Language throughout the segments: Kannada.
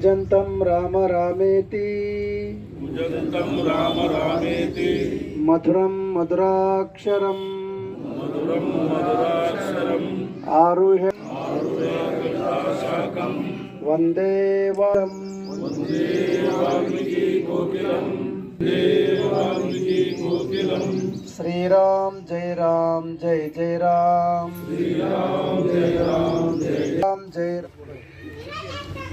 कुजन्तं राम रामेति। कुजन्तं राम रामेति। मधुरं मधुराक्षरम्। मधुरं मधुराक्षरम्। आरुह्य वंदे वरम्। श्रीराम जय राम जय जय राम। श्रीराम जय राम जय। राम जय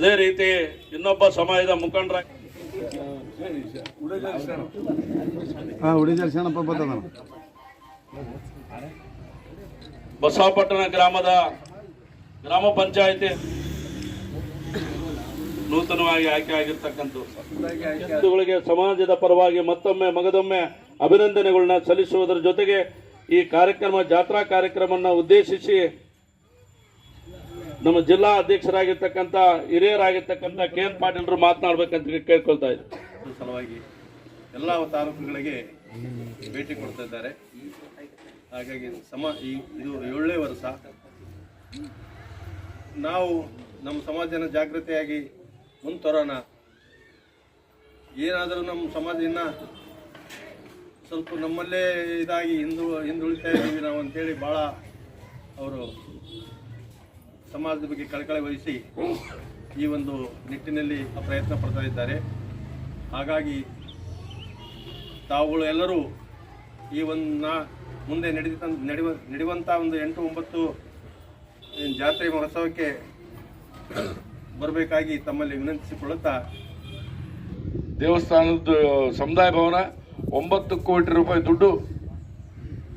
ಅದೇ ರೀತಿ ಇನ್ನೊಬ್ಬ ಸಮಾಜದ ಮುಖಂಡರ. ಬಸವಪಟ್ಟಣ ಗ್ರಾಮದ ಗ್ರಾಮ ಪಂಚಾಯತಿ ನೂತನವಾಗಿ ಆಯ್ಕೆ ಆಗಿರ್ತಕ್ಕಂಥವ್ರಿಗೆ ಸಮಾಜದ ಪರವಾಗಿ ಮತ್ತೊಮ್ಮೆ ಮಗದೊಮ್ಮೆ ಅಭಿನಂದನೆಗಳನ್ನ ಸಲ್ಲಿಸುವುದರ ಜೊತೆಗೆ ಈ ಕಾರ್ಯಕ್ರಮ ಜಾತ್ರಾ ಕಾರ್ಯಕ್ರಮವನ್ನು ಉದ್ದೇಶಿಸಿ ನಮ್ಮ ಜಿಲ್ಲಾ ಅಧ್ಯಕ್ಷರಾಗಿರ್ತಕ್ಕಂಥ, ಹಿರಿಯರಾಗಿರ್ತಕ್ಕಂಥ ಕೆ ಎನ್ ಪಾಟೀಲ್ರು ಮಾತನಾಡ್ಬೇಕಂತ ಕೇಳ್ಕೊಳ್ತಾ ಇದ್ರು ಸಲುವಾಗಿ ಎಲ್ಲ ತಾಲೂಕುಗಳಿಗೆ ಭೇಟಿ ಕೊಡ್ತಾ ಇದ್ದಾರೆ. ಹಾಗಾಗಿ ಸಮ ಈ ಇದು ಏಳನೇ ವರ್ಷ. ನಾವು ನಮ್ಮ ಸಮಾಜನ ಜಾಗೃತಿಯಾಗಿ ಮುಂತರೋಣ. ಏನಾದರೂ ನಮ್ಮ ಸಮಾಜ ಸ್ವಲ್ಪ ನಮ್ಮಲ್ಲೇ ಇದಾಗಿ ಹಿಂದು ಹಿಂದುಳಿತಾ ಇದ್ದೀವಿ ನಾವು ಅಂತೇಳಿ ಭಾಳ ಅವರು ಸಮಾಜದ ಬಗ್ಗೆ ಕಳಕಳಿ ವಹಿಸಿ ಈ ಒಂದು ನಿಟ್ಟಿನಲ್ಲಿ ಪ್ರಯತ್ನ ಪಡ್ತಾ ಇದ್ದಾರೆ. ಹಾಗಾಗಿ ತಾವುಗಳು ಎಲ್ಲರೂ ಈ ಒಂದು ನಾ ಮುಂದೆ ನಡೆದ ನಡೆವ ನಡೆಯುವಂಥ ಒಂದು ಎಂಟು ಒಂಬತ್ತು ಜಾತ್ರೆ ಮಹೋತ್ಸವಕ್ಕೆ ಬರಬೇಕಾಗಿ ತಮ್ಮಲ್ಲಿ ವಿನಂತಿಸಿಕೊಳ್ಳುತ್ತಾ ದೇವಸ್ಥಾನದ ಸಮುದಾಯ ಭವನ, ಒಂಬತ್ತು ಕೋಟಿ ರೂಪಾಯಿ ದುಡ್ಡು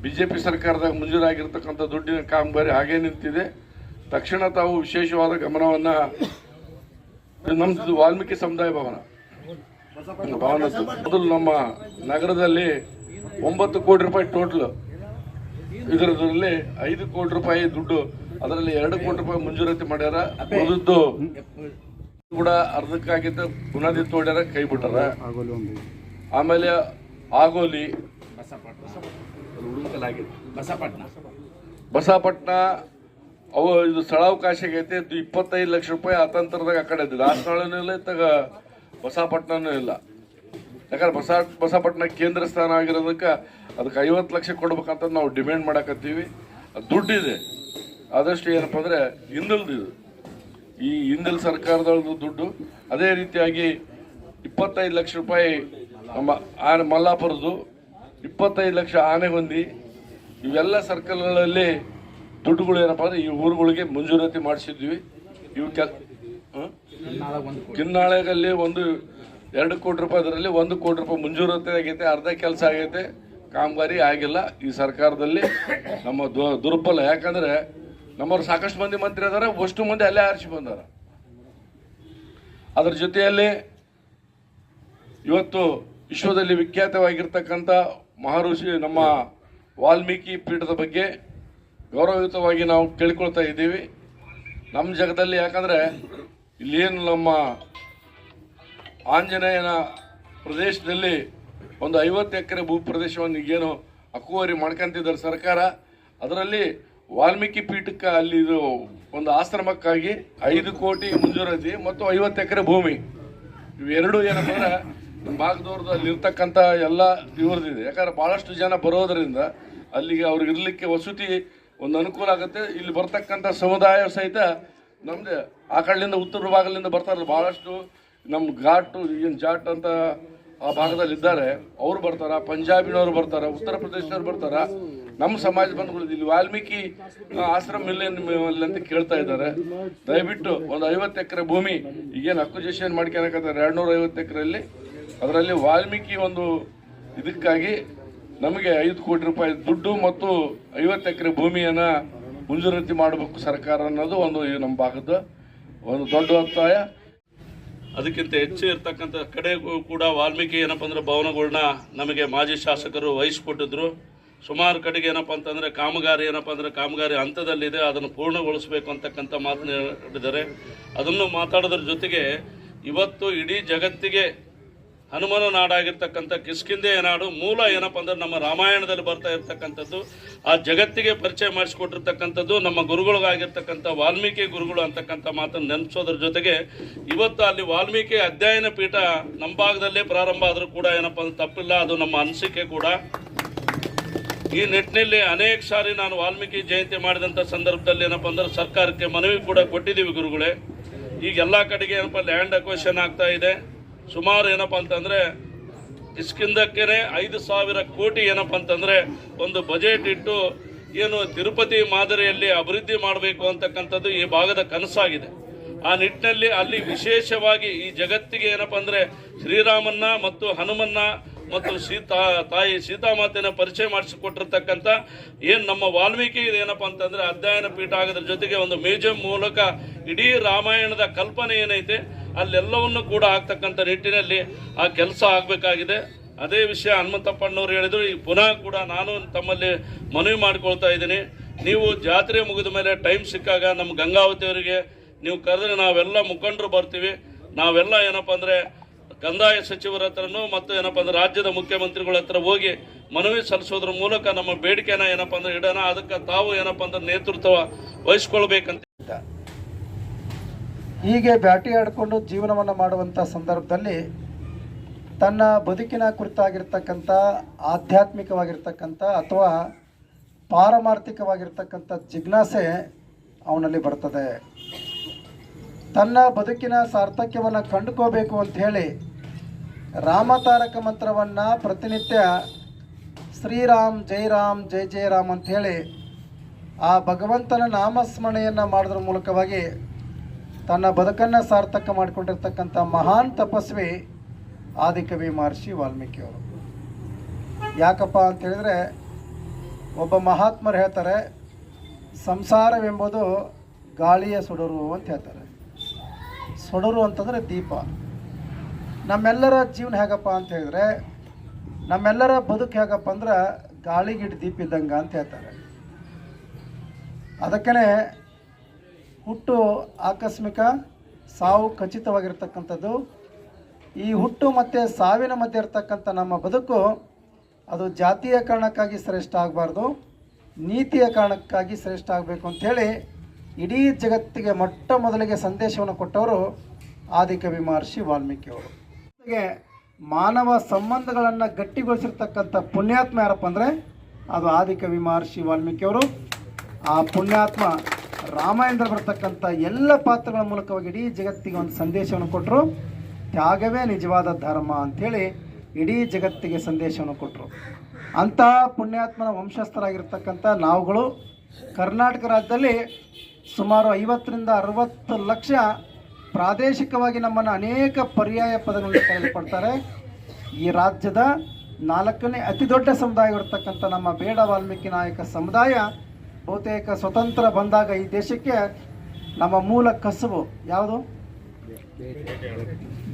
ಬಿಜೆಪಿ ಸರ್ಕಾರದಾಗ ಮಂಜೂರಾಗಿರ್ತಕ್ಕಂಥ ದುಡ್ಡಿನ ಕಾಮಗಾರಿ ಹಾಗೇ ನಿಂತಿದೆ. ತಕ್ಷಣ ತಾವು ವಿಶೇಷವಾದ ಗಮನವನ್ನ ನಮ್ದು ವಾಲ್ಮೀಕಿ ಸಮುದಾಯ ಭವನ. ಭವನ ಮೊದಲು ನಮ್ಮ ನಗರದಲ್ಲಿ ಒಂಬತ್ತು ಕೋಟಿ ರೂಪಾಯಿ ಟೋಟಲ್ ಇದರದಲ್ಲಿ ಐದು ಕೋಟಿ ರೂಪಾಯಿ ದುಡ್ಡು ಅದರಲ್ಲಿ ಎರಡು ಕೋಟಿ ರೂಪಾಯಿ ಮಂಜೂರಾತಿ ಮಾಡ್ಯಾರ. ಉಳಿದದ್ದು ಕೂಡ ಅರ್ಧಕ್ಕಾಗಿದ್ದ ಬುನಾದಿ ತೋಡ್ಯಾರ ಕೈ ಬಿಟ್ಟಾರ. ಆಮೇಲೆ ಆಗೋಲಿ. ಬಸಪಟ್ನ ಅವು ಇದು ಸ್ಥಳಾವಕಾಶ ಆಗೈತೆ ಇದು ಇಪ್ಪತ್ತೈದು ಲಕ್ಷ ರೂಪಾಯಿ ಅತಂತ್ರದಾಗ ಆ ಕಡೆ ಇದೆ. ದಾಸನಾಳನೂ ಇಲ್ಲ, ಇತ್ತಾಗ ಬಸಪಟ್ನನೂ ಇಲ್ಲ. ಯಾಕಂದ್ರೆ ಬಸ ಬಸಪಟ್ಟಣ ಕೇಂದ್ರ ಸ್ಥಾನ ಆಗಿರೋದಕ್ಕೆ ಅದಕ್ಕೆ ಐವತ್ತು ಲಕ್ಷ ಕೊಡ್ಬೇಕಂತ ನಾವು ಡಿಮ್ಯಾಂಡ್ ಮಾಡಕತ್ತೀವಿ. ದುಡ್ಡಿದೆ. ಆದಷ್ಟು ಏನಪ್ಪ ಅಂದ್ರೆ ಹಿಂದಲ್ದಿದು ಈ ಹಿಂದಲ್ ಸರ್ಕಾರದವ್ರದ್ದು ದುಡ್ಡು, ಅದೇ ರೀತಿಯಾಗಿ ಇಪ್ಪತ್ತೈದು ಲಕ್ಷ ರೂಪಾಯಿ ನಮ್ಮ ಆನೆ, ಮಲ್ಲಾಪುರದ್ದು ಇಪ್ಪತ್ತೈದು ಲಕ್ಷ ಆನೆಗೊಂದಿ, ಇವೆಲ್ಲ ಸರ್ಕಲ್ಗಳಲ್ಲಿ ದುಡ್ಡುಗಳು ಏನಪ್ಪ ಅಂದ್ರೆ ಈ ಊರುಗಳಿಗೆ ಮಂಜೂರಾತಿ ಮಾಡಿಸಿದ್ವಿ. ಇವು ಕೆಲ್? ಕಿನ್ನಾಳೆಗಲ್ಲಿ ಒಂದು ಎರಡು ಕೋಟಿ ರೂಪಾಯಿ ಅದರಲ್ಲಿ ಒಂದು ಕೋಟಿ ರೂಪಾಯಿ ಮಂಜೂರಾತಿ ಆಗೈತೆ, ಅರ್ಧ ಕೆಲಸ ಆಗೈತೆ. ಕಾಮಗಾರಿ ಆಗಿಲ್ಲ. ಈ ಸರ್ಕಾರದಲ್ಲಿ ನಮ್ಮ ದುರ್ಬಲ. ಯಾಕಂದ್ರೆ ನಮ್ಮವ್ರು ಸಾಕಷ್ಟು ಮಂದಿ ಮಂತ್ರಿ ಅದಾರ, ಅಷ್ಟು ಮಂದಿ ಅಲ್ಲೇ ಆರಿಸಿ ಬಂದಾರ. ಅದ್ರ ಜೊತೆಯಲ್ಲಿ ಇವತ್ತು ವಿಶ್ವದಲ್ಲಿ ವಿಖ್ಯಾತವಾಗಿರ್ತಕ್ಕಂಥ ಮಹರ್ಷಿ ನಮ್ಮ ವಾಲ್ಮೀಕಿ ಪೀಠದ ಬಗ್ಗೆ ಗೌರವಯುತವಾಗಿ ನಾವು ಕೇಳ್ಕೊಳ್ತಾ ಇದ್ದೀವಿ. ನಮ್ಮ ಜಗದಲ್ಲಿ ಯಾಕಂದರೆ ಇಲ್ಲೇನು ನಮ್ಮ ಆಂಜನೇಯನ ಪ್ರದೇಶದಲ್ಲಿ ಒಂದು ಐವತ್ತು ಎಕರೆ ಭೂ ಪ್ರದೇಶವನ್ನು ಈಗೇನು ಹಕ್ಕುವರಿ ಮಾಡ್ಕೊಂತಿದ್ದಾರೆ ಸರ್ಕಾರ. ಅದರಲ್ಲಿ ವಾಲ್ಮೀಕಿ ಪೀಠಕ್ಕೆ ಅಲ್ಲಿ ಇದು ಒಂದು ಆಶ್ರಮಕ್ಕಾಗಿ ಐದು ಕೋಟಿ ಮಂಜೂರಾತಿ ಮತ್ತು ಐವತ್ತು ಎಕರೆ ಭೂಮಿ. ಇವೆರಡು ಏನಪ್ಪ ನಮ್ಮ ಭಾಗದವ್ರದ್ದು ಅಲ್ಲಿರ್ತಕ್ಕಂಥ ಎಲ್ಲ ಇವ್ರದ್ದಿದೆ. ಯಾಕಂದ್ರೆ ಭಾಳಷ್ಟು ಜನ ಬರೋದರಿಂದ ಅಲ್ಲಿಗೆ ಅವ್ರಿಗೆ ಇರಲಿಕ್ಕೆ ವಸತಿ ಒಂದು ಅನುಕೂಲ ಆಗುತ್ತೆ. ಇಲ್ಲಿ ಬರ್ತಕ್ಕಂಥ ಸಮುದಾಯ ಸಹಿತ ನಮ್ದು ಆ ಕಡೆಯಿಂದ ಉತ್ತರ ಭಾಗದಿಂದ ಬರ್ತಾರೆ ಭಾಳಷ್ಟು ನಮ್ಮ ಘಾಟು, ಏನು ಜಾಟ್ ಅಂತ ಆ ಭಾಗದಲ್ಲಿ ಇದ್ದಾರೆ. ಅವ್ರು ಬರ್ತಾರ, ಪಂಜಾಬಿನವ್ರು ಬರ್ತಾರ, ಉತ್ತರ ಪ್ರದೇಶದವ್ರು ಬರ್ತಾರ. ನಮ್ಮ ಸಮಾಜ ಬಂಧುಗಳು ಇಲ್ಲಿ ವಾಲ್ಮೀಕಿ ಆಶ್ರಮ ಇಲ್ಲ ಅಂತ ಕೇಳ್ತಾ ಇದ್ದಾರೆ. ದಯವಿಟ್ಟು ಒಂದು ಐವತ್ತು ಎಕರೆ ಭೂಮಿ, ಈಗೇನು ಅಕ್ವಿಜೇಷನ್ ಮಾಡ್ಕೊಳಕತ್ತಾರೆ ಎರಡು ನೂರ ಐವತ್ತು ಎಕರೆಯಲ್ಲಿ. ಅದರಲ್ಲಿ ವಾಲ್ಮೀಕಿ ಒಂದು ಇದಕ್ಕಾಗಿ ನಮಗೆ ಐದು ಕೋಟಿ ರೂಪಾಯಿ ದುಡ್ಡು ಮತ್ತು ಐವತ್ತು ಎಕರೆ ಭೂಮಿಯನ್ನು ಮಂಜೂರಾತಿ ಮಾಡಬೇಕು ಸರ್ಕಾರ ಅನ್ನೋದು ಒಂದು ನಮ್ಮ ಭಾಗದ ಒಂದು ದೊಡ್ಡ ಒತ್ತಾಯ ಅದಕ್ಕಿಂತ ಹೆಚ್ಚು ಇರ್ತಕ್ಕಂಥ ಕಡೆಗೂ ಕೂಡ ವಾಲ್ಮೀಕಿ ಏನಪ್ಪ ಅಂದ್ರೆ ಭವನಗಳನ್ನ ನಮಗೆ ಮಾಜಿ ಶಾಸಕರು ವಹಿಸಿಕೊಟ್ಟಿದ್ರು. ಸುಮಾರು ಕಡೆಗೆ ಏನಪ್ಪ ಅಂತಂದರೆ ಕಾಮಗಾರಿ ಏನಪ್ಪ ಅಂದರೆ ಕಾಮಗಾರಿ ಹಂತದಲ್ಲಿದೆ, ಅದನ್ನು ಪೂರ್ಣಗೊಳಿಸಬೇಕು ಅಂತಕ್ಕಂಥ ಮಾತನ್ನ ಹೇಳಿದ್ದಾರೆ. ಅದನ್ನು ಮಾತಾಡೋದ್ರ ಜೊತೆಗೆ ಇವತ್ತು ಇಡೀ ಜಗತ್ತಿಗೆ ಹನುಮನ ನಾಡಾಗಿರ್ತಕ್ಕಂಥ ಕಿಸ್ಕಿಂದೆಯ ನಾಡು ಮೂಲ ಏನಪ್ಪ ಅಂದ್ರೆ ನಮ್ಮ ರಾಮಾಯಣದಲ್ಲಿ ಬರ್ತಾ ಇರ್ತಕ್ಕಂಥದ್ದು. ಆ ಜಗತ್ತಿಗೆ ಪರಿಚಯ ಮಾಡಿಸ್ಕೊಟ್ಟಿರ್ತಕ್ಕಂಥದ್ದು, ನಮ್ಮ ಗುರುಗಳಿಗಾಗಿರ್ತಕ್ಕಂಥ ವಾಲ್ಮೀಕಿ ಗುರುಗಳು ಅಂತಕ್ಕಂಥ ಮಾತನ್ನು ನೆನಪಿಸೋದ್ರ ಜೊತೆಗೆ ಇವತ್ತು ಅಲ್ಲಿ ವಾಲ್ಮೀಕಿ ಅಧ್ಯಯನ ಪೀಠ ನಮ್ಮ ಭಾಗದಲ್ಲೇ ಪ್ರಾರಂಭ ಆದರೂ ಕೂಡ ಏನಪ್ಪ ಅಂದ್ರೆ ತಪ್ಪಿಲ್ಲ, ಅದು ನಮ್ಮ ಅನಿಸಿಕೆ ಕೂಡ. ಈ ನಿಟ್ಟಿನಲ್ಲಿ ಅನೇಕ ಸಾರಿ ನಾನು ವಾಲ್ಮೀಕಿ ಜಯಂತಿ ಮಾಡಿದಂಥ ಸಂದರ್ಭದಲ್ಲಿ ಏನಪ್ಪ ಅಂದ್ರೆ ಸರ್ಕಾರಕ್ಕೆ ಮನವಿ ಕೂಡ ಕೊಟ್ಟಿದ್ದೀವಿ ಗುರುಗಳೇ. ಈಗ ಎಲ್ಲ ಕಡೆಗೆ ಏನಪ್ಪ ಲ್ಯಾಂಡ್ ಅಕ್ವೇಷನ್ ಆಗ್ತಾ ಇದೆ. ಸುಮಾರು ಏನಪ್ಪ ಅಂತಂದರೆ ಇಸ್ಕಿಂದಕ್ಕೇ ಐದು ಸಾವಿರ ಕೋಟಿ ಏನಪ್ಪ ಅಂತಂದರೆ ಒಂದು ಬಜೆಟ್ ಇಟ್ಟು ಏನು ತಿರುಪತಿ ಮಾದರಿಯಲ್ಲಿ ಅಭಿವೃದ್ಧಿ ಮಾಡಬೇಕು ಅಂತಕ್ಕಂಥದ್ದು ಈ ಭಾಗದ ಕನಸಾಗಿದೆ. ಆ ನಿಟ್ಟಿನಲ್ಲಿ ಅಲ್ಲಿ ವಿಶೇಷವಾಗಿ ಈ ಜಗತ್ತಿಗೆ ಏನಪ್ಪ ಅಂದರೆ ಶ್ರೀರಾಮನ್ನ ಮತ್ತು ಹನುಮನ್ನ ಮತ್ತು ಸೀತಾ, ತಾಯಿ ಸೀತಾಮಾತೆನ ಪರಿಚಯ ಮಾಡಿಸಿಕೊಟ್ಟಿರ್ತಕ್ಕಂಥ ಏನು ನಮ್ಮ ವಾಲ್ಮೀಕಿ ಏನಪ್ಪ ಅಂತಂದರೆ ಅಧ್ಯಯನ ಪೀಠ ಆಗೋದ್ರ ಜೊತೆಗೆ ಒಂದು ಮ್ಯೂಸಿಯಂ ಮೂಲಕ ಇಡೀ ರಾಮಾಯಣದ ಕಲ್ಪನೆ ಏನೈತೆ, ಅಲ್ಲೆಲ್ಲವನ್ನು ಕೂಡ ಆಗ್ತಕ್ಕಂಥ ನಿಟ್ಟಿನಲ್ಲಿ ಆ ಕೆಲಸ ಆಗಬೇಕಾಗಿದೆ. ಅದೇ ವಿಷಯ ಹನುಮಂತಪ್ಪಣ್ಣವ್ರು ಹೇಳಿದರು, ಈ ಪುನಃ ಕೂಡ ನಾನು ತಮ್ಮಲ್ಲಿ ಮನವಿ ಮಾಡಿಕೊಳ್ತಾ ಇದ್ದೀನಿ. ನೀವು ಜಾತ್ರೆ ಮುಗಿದ ಮೇಲೆ ಟೈಮ್ ಸಿಕ್ಕಾಗ ನಮ್ಮ ಗಂಗಾವತಿಯವರಿಗೆ ನೀವು ಕರೆದ್ರೆ ನಾವೆಲ್ಲ ಮುಖಂಡರು ಬರ್ತೀವಿ. ನಾವೆಲ್ಲ ಏನಪ್ಪ ಅಂದರೆ ಕಂದಾಯ ಸಚಿವರ ಹತ್ರನೂ ಮತ್ತು ಏನಪ್ಪ ಅಂದ್ರೆ ರಾಜ್ಯದ ಮುಖ್ಯಮಂತ್ರಿಗಳ ಹತ್ರ ಹೋಗಿ ಮನವಿ ಸಲ್ಲಿಸೋದ್ರ ಮೂಲಕ ನಮ್ಮ ಬೇಡಿಕೆನ ಏನಪ್ಪ ಅಂದ್ರೆ ಇಡೋಣ, ಅದಕ್ಕೆ ತಾವು ಏನಪ್ಪ ಅಂದ್ರೆ ನೇತೃತ್ವ ವಹಿಸ್ಕೊಳ್ಬೇಕಂತ. ಹೀಗೆ ಬ್ಯಾಟಿ ಆಡಿಕೊಂಡು ಜೀವನವನ್ನು ಮಾಡುವಂಥ ಸಂದರ್ಭದಲ್ಲಿ ತನ್ನ ಬದುಕಿನ ಕುರಿತಾಗಿರ್ತಕ್ಕಂಥ ಆಧ್ಯಾತ್ಮಿಕವಾಗಿರ್ತಕ್ಕಂಥ ಅಥವಾ ಪಾರಮಾರ್ಥಿಕವಾಗಿರ್ತಕ್ಕಂಥ ಜಿಜ್ಞಾಸೆ ಅವನಲ್ಲಿ ಬರ್ತದೆ. ತನ್ನ ಬದುಕಿನ ಸಾರ್ಥಕ್ಯವನ್ನು ಕಂಡುಕೋಬೇಕು ಅಂತ ಹೇಳಿ ರಾಮತಾರಕ ಮಂತ್ರವನ್ನು ಪ್ರತಿನಿತ್ಯ ಶ್ರೀರಾಮ್, ಜೈ ರಾಮ್, ಜೈ ಜೈ ರಾಮ್ ಅಂತ ಹೇಳಿ ಆ ಭಗವಂತನ ನಾಮಸ್ಮರಣೆಯನ್ನು ಮಾಡೋದ್ರ ಮೂಲಕವಾಗಿ ತನ್ನ ಬದುಕನ್ನು ಸಾರ್ಥಕ ಮಾಡಿಕೊಂಡಿರ್ತಕ್ಕಂಥ ಮಹಾನ್ ತಪಸ್ವಿ ಆದಿಕವಿ ಮಹರ್ಷಿ ವಾಲ್ಮೀಕಿಯವರು ಯಾಕಪ್ಪ ಅಂತ ಹೇಳಿದ್ರೆ ಒಬ್ಬ ಮಹಾತ್ಮರು ಹೇಳ್ತಾರೆ, ಸಂಸಾರವೆಂಬುದು ಗಾಳಿಯ ಸುಡರು ಅಂತ ಹೇಳ್ತಾರೆ. ಸುಡರು ಅಂತಂದರೆ ದೀಪ. ನಮ್ಮೆಲ್ಲರ ಜೀವನ ಹೇಗಪ್ಪ ಅಂತ ಹೇಳಿದ್ರೆ, ನಮ್ಮೆಲ್ಲರ ಬದುಕು ಹೇಗಪ್ಪ ಅಂದ್ರೆ ಗಾಳಿಗಿಡ ದೀಪ ಇದ್ದಂಗೆ ಅಂತ ಹೇಳ್ತಾರೆ. ಅದಕ್ಕೇ ಹುಟ್ಟು ಆಕಸ್ಮಿಕ ಸಾವು ಖಚಿತವಾಗಿರ್ತಕ್ಕಂಥದ್ದು. ಈ ಹುಟ್ಟು ಮತ್ತು ಸಾವಿನ ಮಧ್ಯೆ ಇರ್ತಕ್ಕಂಥ ನಮ್ಮ ಬದುಕು ಅದು ಜಾತಿಯ ಕಾರಣಕ್ಕಾಗಿ ಶ್ರೇಷ್ಠ ಆಗಬಾರ್ದು, ನೀತಿಯ ಕಾರಣಕ್ಕಾಗಿ ಶ್ರೇಷ್ಠ ಆಗಬೇಕು ಅಂಥೇಳಿ ಇಡೀ ಜಗತ್ತಿಗೆ ಮೊಟ್ಟ ಮೊದಲಿಗೆ ಸಂದೇಶವನ್ನು ಕೊಟ್ಟವರು ಆದಿಕವಿ ಮಹರ್ಷಿ ವಾಲ್ಮೀಕಿಯವರು. ಜೊತೆಗೆ ಮಾನವ ಸಂಬಂಧಗಳನ್ನು ಗಟ್ಟಿಗೊಳಿಸಿರ್ತಕ್ಕಂಥ ಪುಣ್ಯಾತ್ಮ ಯಾರಪ್ಪ ಅಂದರೆ ಅದು ಆದಿಕವಿ ಮಹರ್ಷಿ ವಾಲ್ಮೀಕಿಯವರು. ಆ ಪುಣ್ಯಾತ್ಮ ರಾಮಾಯಣದಲ್ಲಿ ಬರ್ತಕ್ಕಂಥ ಎಲ್ಲ ಪಾತ್ರಗಳ ಮೂಲಕವಾಗಿ ಇಡೀ ಜಗತ್ತಿಗೆ ಒಂದು ಸಂದೇಶವನ್ನು ಕೊಟ್ಟರು ತ್ಯಾಗವೇ ನಿಜವಾದ ಧರ್ಮ ಅಂಥೇಳಿ ಇಡೀ ಜಗತ್ತಿಗೆ ಸಂದೇಶವನ್ನು ಕೊಟ್ಟರು ಅಂತಹ ಪುಣ್ಯಾತ್ಮನ ವಂಶಸ್ಥರಾಗಿರ್ತಕ್ಕಂಥ ನಾವುಗಳು ಕರ್ನಾಟಕ ರಾಜ್ಯದಲ್ಲಿ ಸುಮಾರು ಐವತ್ತರಿಂದ ಅರವತ್ತು ಲಕ್ಷ ಪ್ರಾದೇಶಿಕವಾಗಿ ನಮ್ಮನ್ನು ಅನೇಕ ಪರ್ಯಾಯ ಪದಗಳನ್ನು ಕರೆಯಲ್ಪಡ್ತಾರೆ. ಈ ರಾಜ್ಯದ ನಾಲ್ಕನೇ ಅತಿ ದೊಡ್ಡ ಸಮುದಾಯವಿರ್ತಕ್ಕಂಥ ನಮ್ಮ ಬೇಡ ವಾಲ್ಮೀಕಿ ನಾಯಕ ಸಮುದಾಯ ಬಹುತೇಕ ಸ್ವತಂತ್ರ ಬಂದಾಗ ಈ ದೇಶಕ್ಕೆ ನಮ್ಮ ಮೂಲ ಕಸುಬು ಯಾವುದು?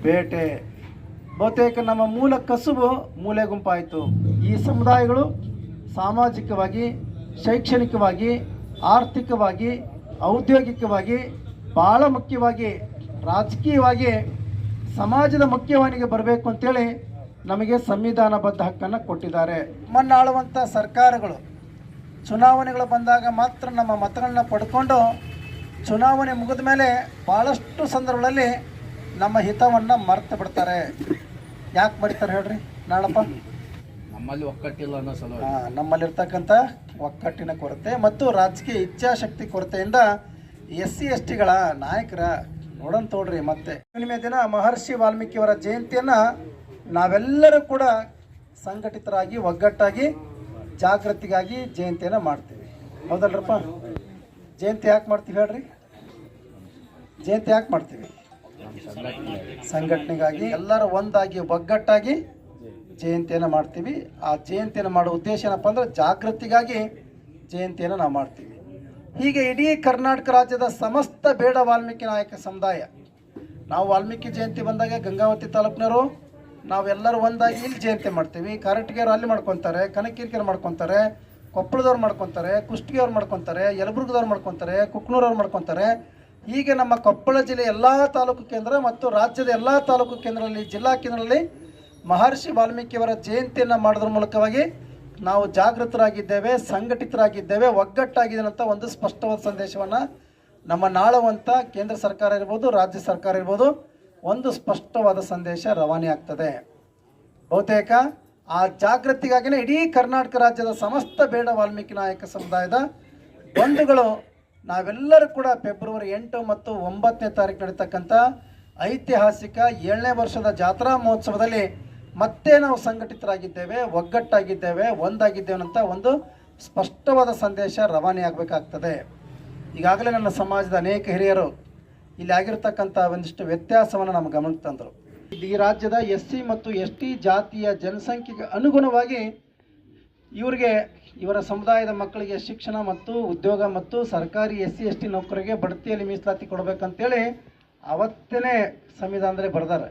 ಬೇಟೆ. ಬಹುತೇಕ ನಮ್ಮ ಮೂಲ ಕಸುಬು ಮೂಲೆ ಗುಂಪಾಯಿತು. ಈ ಸಮುದಾಯಗಳು ಸಾಮಾಜಿಕವಾಗಿ, ಶೈಕ್ಷಣಿಕವಾಗಿ, ಆರ್ಥಿಕವಾಗಿ ಔದ್ಯೋಗಿಕವಾಗಿ ಭಾಳ ಮುಖ್ಯವಾಗಿ ರಾಜಕೀಯವಾಗಿ ಸಮಾಜದ ಮುಖ್ಯವಾಹಿನಿಗೆ ಬರಬೇಕು ಅಂತೇಳಿ ನಮಗೆ ಸಂವಿಧಾನಬದ್ಧ ಹಕ್ಕನ್ನು ಕೊಟ್ಟಿದ್ದಾರೆ. ಮನ್ನಾಳುವಂಥ ಸರ್ಕಾರಗಳು ಚುನಾವಣೆಗಳು ಬಂದಾಗ ಮಾತ್ರ ನಮ್ಮ ಮತಗಳನ್ನ ಪಡ್ಕೊಂಡು ಚುನಾವಣೆ ಮುಗಿದ ಮೇಲೆ ಭಾಳಷ್ಟು ಸಂದರ್ಭಗಳಲ್ಲಿ ನಮ್ಮ ಹಿತವನ್ನು ಮರೆತು ಬಿಡ್ತಾರೆ. ಯಾಕೆ ಮರಿತಾರೆ ಹೇಳ್ರಿ ನಾಳಪ್ಪ? ನಮ್ಮಲ್ಲಿ ಒಕ್ಕಟ್ಟಿಲ್ಲ ಅನ್ನೋ ಸಲ ನಮ್ಮಲ್ಲಿರ್ತಕ್ಕಂಥ ಒಕ್ಕಟ್ಟಿನ ಕೊರತೆ ಮತ್ತು ರಾಜಕೀಯ ಇಚ್ಛಾಶಕ್ತಿ ಕೊರತೆಯಿಂದ ಎಸ್ ಸಿ ಎಸ್ ಟಿಗಳ ನಾಯಕರ ನೋಡೋಣ ತೋಡ್ರಿ ಮತ್ತೆ. ಹುಣ್ಣಿಮೆ ದಿನ ಮಹರ್ಷಿ ವಾಲ್ಮೀಕಿಯವರ ಜಯಂತಿಯನ್ನು ನಾವೆಲ್ಲರೂ ಕೂಡ ಸಂಘಟಿತರಾಗಿ, ಒಗ್ಗಟ್ಟಾಗಿ, ಜಾಗೃತಿಗಾಗಿ ಜಯಂತಿಯನ್ನು ಮಾಡ್ತೀವಿ. ಹೌದಲ್ರಪ್ಪ? ಜಯಂತಿ ಯಾಕೆ ಮಾಡ್ತೀವಿ ಹೇಳ್ರಿ? ಜಯಂತಿ ಯಾಕೆ ಮಾಡ್ತೀವಿ? ಸಂಘಟನೆಗಾಗಿ, ಎಲ್ಲರೂ ಒಂದಾಗಿ, ಒಗ್ಗಟ್ಟಾಗಿ ಜಯಂತಿಯನ್ನು ಮಾಡ್ತೀವಿ. ಆ ಜಯಂತಿಯನ್ನು ಮಾಡೋ ಉದ್ದೇಶ ಏನಪ್ಪ ಅಂದ್ರೆ ಜಾಗೃತಿಗಾಗಿ ಜಯಂತಿಯನ್ನು ನಾವು ಮಾಡ್ತೀವಿ. ಹೀಗೆ ಇಡೀ ಕರ್ನಾಟಕ ರಾಜ್ಯದ ಸಮಸ್ತ ಬೇಡ ವಾಲ್ಮೀಕಿ ನಾಯಕ ಸಮುದಾಯ. ನಾವು ವಾಲ್ಮೀಕಿ ಜಯಂತಿ ಬಂದಾಗ ಗಂಗಾವತಿ ತಾಲೂಕಿನವರು ನಾವೆಲ್ಲರೂ ಒಂದಾಗಿ ಇಲ್ಲಿ ಜಯಂತಿ ಮಾಡ್ತೀವಿ. ಕಾರಟಗಿಯವರು ಅಲ್ಲಿ ಮಾಡ್ಕೊತಾರೆ ಕನಕಿರಿಕೆಯವ್ರು ಮಾಡ್ಕೊತಾರೆ, ಕೊಪ್ಪಳದವ್ರು ಮಾಡ್ಕೊತಾರೆ, ಕುಷ್ಟಗಿಯವ್ರು ಮಾಡ್ಕೊತಾರೆ, ಯಲಬುರ್ಗದವ್ರು ಮಾಡ್ಕೊತಾರೆ, ಕುಕ್ನೂರವ್ರು ಮಾಡ್ಕೊತಾರೆ. ಹೀಗೆ ನಮ್ಮ ಕೊಪ್ಪಳ ಜಿಲ್ಲೆ ಎಲ್ಲ ತಾಲೂಕು ಕೇಂದ್ರ ಮತ್ತು ರಾಜ್ಯದ ಎಲ್ಲ ತಾಲೂಕು ಕೇಂದ್ರದಲ್ಲಿ ಜಿಲ್ಲಾ ಕೇಂದ್ರದಲ್ಲಿ ಮಹರ್ಷಿ ವಾಲ್ಮೀಕಿಯವರ ಜಯಂತಿಯನ್ನು ಮಾಡೋದ್ರ ಮೂಲಕವಾಗಿ ನಾವು ಜಾಗೃತರಾಗಿದ್ದೇವೆ, ಸಂಘಟಿತರಾಗಿದ್ದೇವೆ ಒಗ್ಗಟ್ಟಾಗಿದೆ ಅಂತ ಒಂದು ಸ್ಪಷ್ಟವಾದ ಸಂದೇಶವನ್ನು ನಮ್ಮ ನಾಳವಂತ ಕೇಂದ್ರ ಸರ್ಕಾರ ಇರ್ಬೋದು, ರಾಜ್ಯ ಸರ್ಕಾರ ಇರ್ಬೋದು, ಒಂದು ಸ್ಪಷ್ಟವಾದ ಸಂದೇಶ ರವಾನೆ ಆಗ್ತದೆ. ಬಹುತೇಕ ಆ ಜಾಗೃತಿಗಾಗಿನೇ ಇಡೀ ಕರ್ನಾಟಕ ರಾಜ್ಯದ ಸಮಸ್ತ ಬೇಡ ವಾಲ್ಮೀಕಿ ನಾಯಕ ಸಮುದಾಯದ ಬಂಧುಗಳು ನಾವೆಲ್ಲರೂ ಕೂಡ ಫೆಬ್ರವರಿ ಎಂಟು ಮತ್ತು ಒಂಬತ್ತನೇ ತಾರೀಕು ನಡೀತಕ್ಕಂಥ ಐತಿಹಾಸಿಕ ಏಳನೇ ವರ್ಷದ ಜಾತ್ರಾ ಮಹೋತ್ಸವದಲ್ಲಿ ಮತ್ತೆ ನಾವು ಸಂಘಟಿತರಾಗಿದ್ದೇವೆ, ಒಗ್ಗಟ್ಟಾಗಿದ್ದೇವೆ, ಒಂದಾಗಿದ್ದೇವೆ ಅಂತ ಒಂದು ಸ್ಪಷ್ಟವಾದ ಸಂದೇಶ ರವಾನೆ ಆಗಬೇಕಾಗ್ತದೆ. ಈಗಾಗಲೇ ನನ್ನ ಸಮಾಜದ ಅನೇಕ ಹಿರಿಯರು ಇಲ್ಲಿ ಆಗಿರ್ತಕ್ಕಂಥ ಒಂದಿಷ್ಟು ವ್ಯತ್ಯಾಸವನ್ನು ನಮ್ಮ ಗಮನಕ್ಕೆ ತಂದರು. ಈ ರಾಜ್ಯದ ಎಸ್ ಸಿ ಮತ್ತು ಎಸ್ ಟಿ ಜಾತಿಯ ಜನಸಂಖ್ಯೆಗೆ ಅನುಗುಣವಾಗಿ ಇವರಿಗೆ, ಇವರ ಸಮುದಾಯದ ಮಕ್ಕಳಿಗೆ ಶಿಕ್ಷಣ ಮತ್ತು ಉದ್ಯೋಗ ಮತ್ತು ಸರ್ಕಾರಿ ಎಸ್ ಸಿ ಎಸ್ ಟಿ ನೌಕರಿಗೆ ಬಡ್ತಿಯಲ್ಲಿ ಮೀಸಲಾತಿ ಕೊಡಬೇಕಂತೇಳಿ ಅವತ್ತೇ ಸಂವಿಧಾನದಲ್ಲಿ ಬರೆದಾರೆ.